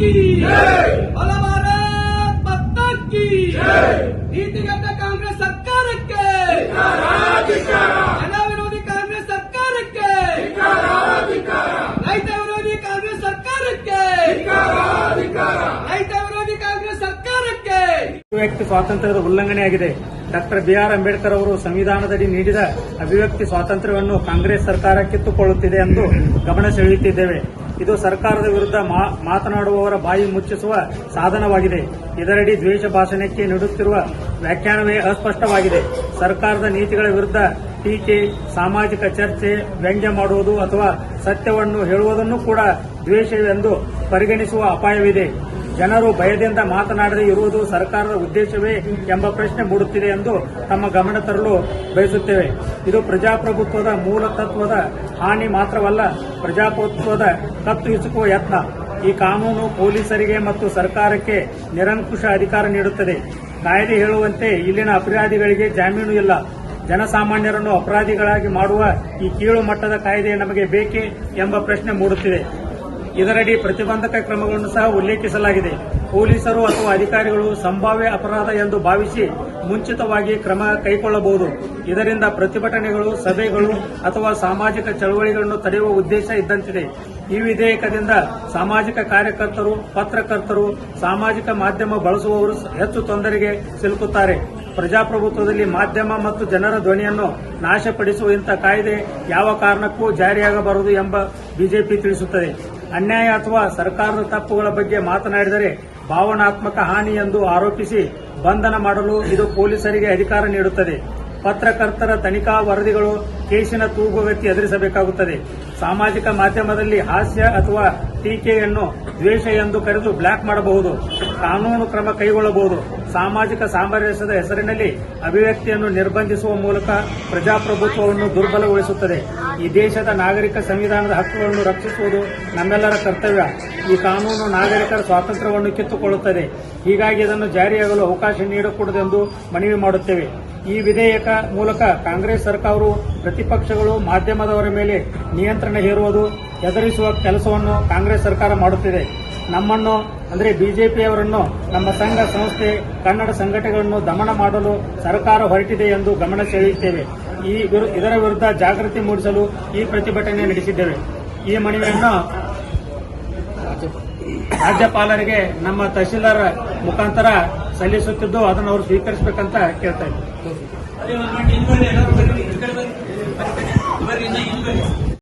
की बोला भारत माता की ನೀತಿಗತ ಕಾಂಗ್ರೆಸ್ ಸರ್ಕಾರಕ್ಕೆ ಜನ ವಿರೋಧಿ ಕಾಂಗ್ರೆಸ್ ಸರ್ಕಾರಕ್ಕೆ ರೈತ ವಿರೋಧಿ ಕಾಂಗ್ರೆಸ್ ಸರ್ಕಾರಕ್ಕೆ ರೈತ ವಿರೋಧಿ ಕಾಂಗ್ರೆಸ್ ಸರ್ಕಾರಕ್ಕೆ ಅಭಿವ್ಯಕ್ತಿ ಸ್ವಾತಂತ್ರ್ಯದ ಉಲ್ಲಂಘನೆಯಾಗಿದೆ ಡಾಕ್ಟರ್ ಬಿಆರ್ ಅಂಬೇಡ್ಕರ್ ಅವರು ಸಂವಿಧಾನದಡಿ ನೀಡಿದ ಅಭಿವ್ಯಕ್ತಿ ಸ್ವಾತಂತ್ರ್ಯವನ್ನು ಕಾಂಗ್ರೆಸ್ ಸರ್ಕಾರ ಕಿತ್ತುಕೊಳ್ಳುತ್ತಿದೆ ಎಂದು ಗಮನ ಸೆಳೆಯುತ್ತಿದ್ದೇವೆ ಇದು ಸರ್ಕಾರದ ವಿರುದ್ಧ ಮಾತನಾಡುವವರ ಬಾಯಿ ಮುಚ್ಚಿಸುವ ಸಾಧನವಾಗಿದೆ. ಇದರಡಿ ದ್ವೇಷ ಭಾಷಣಕ್ಕೆ ನೀಡುತ್ತಿರುವ ವ್ಯಾಖ್ಯಾನವೇ ಅಸ್ಪಷ್ಟವಾಗಿದೆ. ಸರ್ಕಾರದ ನೀತಿಗಳ ವಿರುದ್ಧ ಟೀಕೆ, ಸಾಮಾಜಿಕ ಚರ್ಚೆ, ವ್ಯಂಗ್ಯ ಮಾಡುವುದು ಅಥವಾ ಸತ್ಯವನ್ನು ಹೇಳುವುದನ್ನು ಕೂಡ ದ್ವೇಷವೆಂದು ಪರಿಗಣಿಸುವ ಅಪಾಯವಿದೆ. ಜನರು ಭಯದಿಂದ ಮಾತನಾಡದೇ ಇರುವುದು ಸರ್ಕಾರದ ಉದ್ದೇಶವೇ ಎಂಬ ಪ್ರಶ್ನೆ ಮೂಡುತ್ತಿದೆ ಎಂದು ತಮ್ಮ ಗಮನ ತರಲು ಬಯಸುತ್ತೇವೆ. ಇದು ಪ್ರಜಾಪ್ರಭುತ್ವದ ಮೂಲ ತತ್ವದ ಹಾನಿ ಮಾತ್ರವಲ್ಲ, ಪ್ರಜಾಪ್ರಭುತ್ವದ ಕತ್ತು ಹಿಸುಕುವ ಯತ್ನ. ಈ ಕಾನೂನು ಪೊಲೀಸರಿಗೆ ಮತ್ತು ಸರ್ಕಾರಕ್ಕೆ ನಿರಂಕುಶ ಅಧಿಕಾರ ನೀಡುತ್ತದೆ. ಕಾಯ್ದೆ ಹೇಳುವಂತೆ ಇಲ್ಲಿನ ಅಪರಾಧಿಗಳಿಗೆ ಜಾಮೀನು ಇಲ್ಲ. ಜನಸಾಮಾನ್ಯರನ್ನು ಅಪರಾಧಿಗಳಾಗಿ ಮಾಡುವ ಈ ಕೀಳು ಮಟ್ಟದ ಕಾಯ್ದೆ ನಮಗೆ ಬೇಕೇ ಎಂಬ ಪ್ರಶ್ನೆ ಮೂಡುತ್ತಿದೆ. ಇದರಡಿ ಪ್ರತಿಬಂಧಕ ಕ್ರಮಗಳನ್ನು ಸಹ ಉಲ್ಲೇಖಿಸಲಾಗಿದೆ. ಪೊಲೀಸರು ಅಥವಾ ಅಧಿಕಾರಿಗಳು ಸಂಭಾವ್ಯ ಅಪರಾಧ ಎಂದು ಭಾವಿಸಿ ಮುಂಚಿತವಾಗಿ ಕ್ರಮ ಕೈಗೊಳ್ಳಬಹುದು. ಇದರಿಂದ ಪ್ರತಿಭಟನೆಗಳು, ಸಭೆಗಳು ಅಥವಾ ಸಾಮಾಜಿಕ ಚಳವಳಿಗಳನ್ನು ತಡೆಯುವ ಉದ್ದೇಶ ಇದ್ದಂತಿದೆ. ಈ ವಿಧೇಯಕದಿಂದ ಸಾಮಾಜಿಕ ಕಾರ್ಯಕರ್ತರು, ಪತ್ರಕರ್ತರು, ಸಾಮಾಜಿಕ ಮಾಧ್ಯಮ ಬಳಸುವವರು ಹೆಚ್ಚು ತೊಂದರೆಗೆ ಸಿಲುಕುತ್ತಾರೆ. ಪ್ರಜಾಪ್ರಭುತ್ವದಲ್ಲಿ ಮಾಧ್ಯಮ ಮತ್ತು ಜನರ ಧ್ವನಿಯನ್ನು ನಾಶಪಡಿಸುವ ಇಂಥ ಕಾಯ್ದೆ ಯಾವ ಕಾರಣಕ್ಕೂ ಜಾರಿಯಾಗಬಾರದು ಎಂಬ ಬಿಜೆಪಿ ತಿಳಿಸುತ್ತದೆ. ಅನ್ಯಾಯ ಅಥವಾ ಸರ್ಕಾರದ ತಪ್ಪುಗಳ ಬಗ್ಗೆ ಮಾತನಾಡಿದರೆ ಭಾವನಾತ್ಮಕ ಹಾನಿ ಎಂದು ಆರೋಪಿಸಿ ಬಂಧನ ಮಾಡಲು ಇದು ಪೊಲೀಸರಿಗೆ ಅಧಿಕಾರ ನೀಡುತ್ತದೆ. ಪತ್ರಕರ್ತರ ತನಿಖಾ ವರದಿಗಳು ಕೇಸಿನ ತೂಗುಗತಿ ಎದುರಿಸಬೇಕಾಗುತ್ತದೆ. ಸಾಮಾಜಿಕ ಮಾಧ್ಯಮದಲ್ಲಿ ಹಾಸ್ಯ ಅಥವಾ ಟೀಕೆಯನ್ನು ದ್ವೇಷ ಎಂದು ಕರೆದು ಬ್ಲಾಕ್ ಮಾಡಬಹುದು. ಕಾನೂನು ಕ್ರಮ ಕೈಗೊಳ್ಳಬಹುದು. ಸಾಮಾಜಿಕ ಸಾಮರಸ್ಯದ ಹೆಸರಿನಲ್ಲಿ ಅಭಿವ್ಯಕ್ತಿಯನ್ನು ನಿರ್ಬಂಧಿಸುವ ಮೂಲಕ ಪ್ರಜಾಪ್ರಭುತ್ವವನ್ನು ದುರ್ಬಲಗೊಳಿಸುತ್ತದೆ. ಈ ದೇಶದ ನಾಗರಿಕ ಸಂವಿಧಾನದ ಹಕ್ಕುಗಳನ್ನು ರಕ್ಷಿಸುವುದು ನಮ್ಮೆಲ್ಲರ ಕರ್ತವ್ಯ. ಈ ಕಾನೂನು ನಾಗರಿಕರ ಸ್ವಾತಂತ್ರ್ಯವನ್ನು ಕಿತ್ತುಕೊಳ್ಳುತ್ತದೆ. ಹೀಗಾಗಿ ಇದನ್ನು ಜಾರಿಯಾಗಲು ಅವಕಾಶ ನೀಡಕೂಡದೆಂದು ಮನವಿ ಮಾಡುತ್ತೇವೆ. ಈ ವಿಧೇಯಕ ಮೂಲಕ ಕಾಂಗ್ರೆಸ್ ಸರ್ಕಾರವು ಪ್ರತಿಪಕ್ಷಗಳು ಮಾಧ್ಯಮದವರ ಮೇಲೆ ನಿಯಂತ್ರಣ ಹೇರುವುದು ಎದುರಿಸುವ ಕೆಲಸವನ್ನು ಕಾಂಗ್ರೆಸ್ ಸರ್ಕಾರ ಮಾಡುತ್ತಿದೆ. ನಮ್ಮನ್ನು ಅಂದರೆ ಬಿಜೆಪಿಯವರನ್ನು ನಮ್ಮ ಸಂಘ ಸಂಸ್ಥೆ ಕನ್ನಡ ಸಂಘಟನೆಗಳನ್ನು ದಮನ ಮಾಡಲು ಸರ್ಕಾರ ಹೊರಟಿದೆ ಎಂದು ಗಮನ ಸೆಳೆಯುತ್ತೇವೆ ಈ ಇದರ ವಿರುದ್ಧ ಜಾಗೃತಿ ಮೂಡಿಸಲು ಈ ಪ್ರತಿಭಟನೆ ನಡೆಸಿದ್ದೇವೆ ಈ ಮನವಿಯನ್ನು ರಾಜ್ಯಪಾಲರಿಗೆ ನಮ್ಮ ತಹಶೀಲ್ದಾರ್ ಮುಖಾಂತರ ಸಲ್ಲಿಸುತ್ತಿದ್ದು ಅದನ್ನು ಅವರು ಸ್ವೀಕರಿಸಬೇಕಂತ ಕೇಳ್ತಾ ಇದ್ದೀವಿ